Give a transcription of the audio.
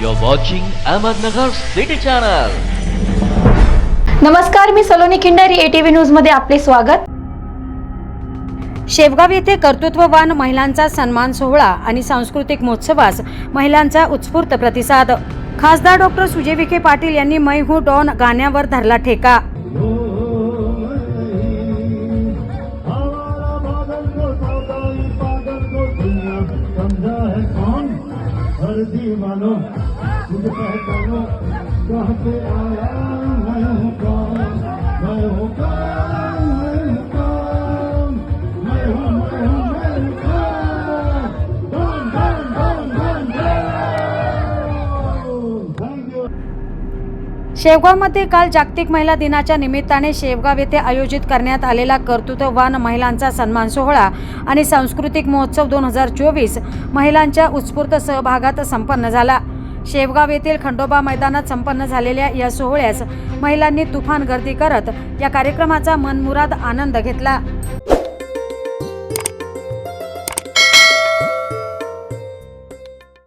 You're watching Ahmednagar City Channel. नमस्कार मी Saloni Khindari ATV न्यूजमध्ये आपले स्वागत. शेवगाव येथे कर्तृत्ववान महिलांचा सन्मान सोहळा आणि सांस्कृतिक महोत्सवास महिलांचा उत्स्फूर्त प्रतिसाद. खासदार डॉक्टर सुजय विखे पाटील यांनी मै हू डॉन गाण्यावर धरला ठेका. दीवानो तुझ पहचानो कहाँ से आया शेवगावमध्ये काल जागतिक महिला दिनाच्या निमित्ताने शेवगाव येथे आयोजित करण्यात आलेला कर्तृत्ववान महिलांचा सन्मान सोहळा आणि सांस्कृतिक महोत्सव दोन हजार चोवीस महिलांच्या उत्स्फूर्त सहभागात संपन्न झाला. शेवगाव येथील खंडोबा मैदानात संपन्न झालेल्या या सोहळ्यास महिलांनी तुफान गर्दी करत या कार्यक्रमाचा मनमुराद आनंद घेतला.